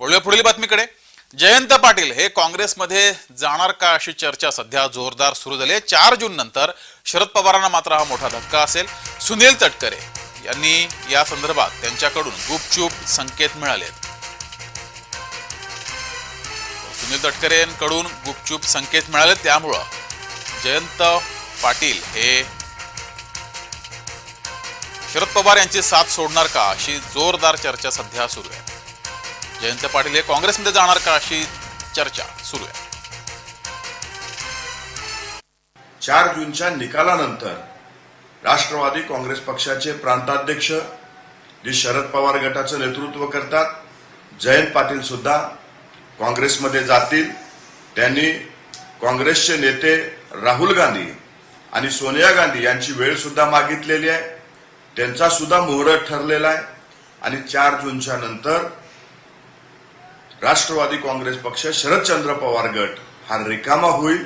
वळूया पुढील बातमीकडे. जयंत पाटील हे काँग्रेसमध्ये जाणार का अशी चर्चा सध्या जोरदार सुरू झाली आहे. चार जून नंतर शरद पवारांना मात्र हा मोठा धक्का असेल. सुनील तटकरे यांनी या संदर्भात त्यांच्याकडून गुपचूप संकेत मिळालेत सुनील तटकरे यांकडून गुपचूप संकेत मिळाले. त्यामुळं जयंत पाटील हे शरद पवार यांची साथ सोडणार का अशी जोरदार चर्चा सध्या सुरू आहे. जयंत पाटील हे काँग्रेसमध्ये जाणार का अशी चर्चा सुरू आहे. चार जूनच्या निकालानंतर राष्ट्रवादी काँग्रेस पक्षाचे प्रांताध्यक्ष जे शरद पवार गटाचं नेतृत्व करतात. जयंत पाटील सुद्धा काँग्रेसमध्ये जातील. त्यांनी काँग्रेसचे नेते राहुल गांधी आणि सोनिया गांधी यांची वेळ सुद्धा मागितलेली आहे. त्यांचा सुद्धा मुहूर्त ठरलेला आहे. आणि चार जूनच्या नंतर राष्ट्रवादी काँग्रेस पक्ष शरदचंद्र पवार गट हा रिकामा होईल.